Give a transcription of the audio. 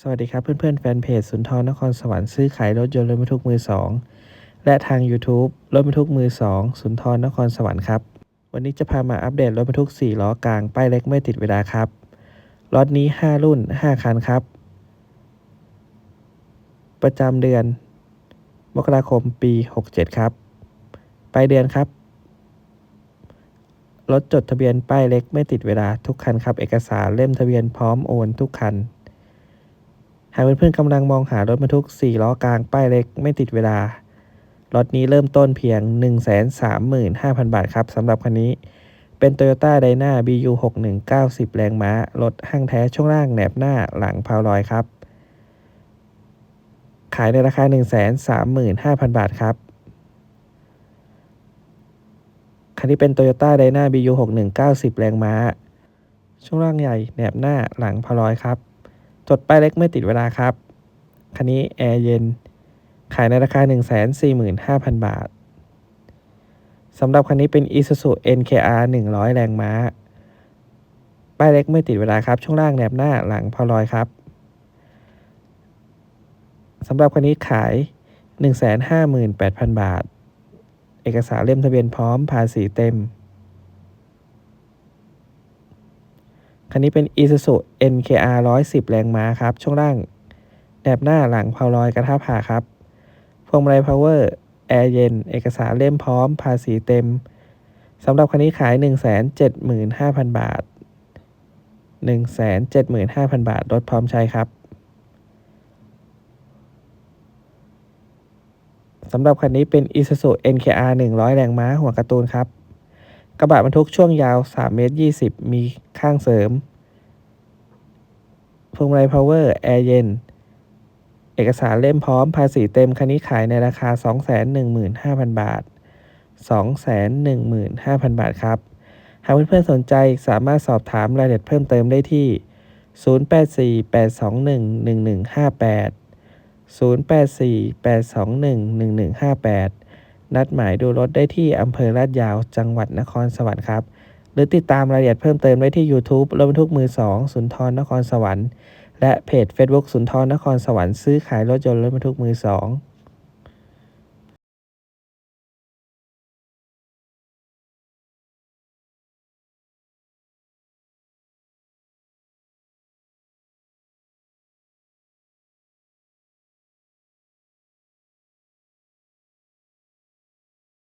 สวัสดีครับเพื่อนๆแฟนเพจสุนทรนครสวรรค์ซื้อขายรถยนต์รถบรรทุกมือ2และทาง YouTube รถบรรทุกมือ2สุนทรนครสวรรค์ครับ วันนี้จะพามาอัปเดตรถบรรทุก 4 ล้อกลาง ป้ายเล็กไม่ติดเวลาครับรถนี้ 5 รุ่น 5 คันครับ ประจำเดือน มกราคมปี 67 ครับป้ายเดือนครับรถจดทะเบียนป้ายเล็กไม่ติดเวลาทุกคันครับ เอกสารเล่มทะเบียนพร้อมโอนทุกคัน หากเพื่อนๆกำลังมองหารถบรรทุก 4 ล้อกลางป้ายเล็กไม่ติดเวลา รถนี้เริ่มต้นเพียง 135,000 บาทครับสำหรับคันนี้ เป็น Toyota d y n a BU 61 90 แรงม้า รถห้างแท้ช่วงล่างแหนบหน้าหลังพาวลอยครับ ขายในราคา 135,000 บาทครับ คันนี้เป็น Toyota d y n a BU 61 90 แรงม้า ช่วงล่างใหญ่แหนบหน้าหลังพาวลอยครับ จดป้ายเล็กไม่ติดเวลาครับ คันนี้แอร์เย็น ขายในราคา 145,000 บาท สำหรับคันนี้เป็น Isuzu NKR 100 แรงม้า ป้ายเล็กไม่ติดเวลาครับ ช่วงล่างแหนบหน้าหลังพอลอยครับสำหรับคันนี้ขาย 158,000 บาท เอกสารเล่มทะเบียนพร้อมภาษีเต็ม คันนี้เป็น Isuzu NKR 110 แรงม้าครับ ช่วงล่างแนบหน้าหลังเพาลอยกระทะผ่าครับ พวงมาลัยพาวเวอร์ แอร์เย็น เอกสารเล่มพร้อม ภาษีเต็ม สำหรับคันนี้ขาย 175,000 บาท 175,000 บาท รถพร้อมใช้ครับ สำหรับคันนี้เป็น Isuzu NKR 100 แรงม้า หัวการ์ตูนครับ กระบะบรรทุกช่วงยาว 3 เมตร 20 มีข้างเสริมพวงมาลัยพาวเวอร์ แอร์เย็น เอกสารเล่มพร้อมภาษีเต็มคันนี้ขายในราคา 215,000 บาท 215,000 บาทครับ หากเพื่อนๆสนใจสามารถสอบถามรายละเอียดเพิ่มเติมได้ที่ 0848211158 084-821-1158 นัดหมายดูรถได้ที่อำเภอลาดยาวจังหวัดนครสวรรค์ครับ หรือติดตามรายละเอียดเพิ่มเติมได้ที่ YouTube รถบรรทุกมือ 2 สุนทรนครสวรรค์ และเพจ Facebook สุนทรนครสวรรค์ซื้อขายรถยนต์รถบรรทุกมือ 2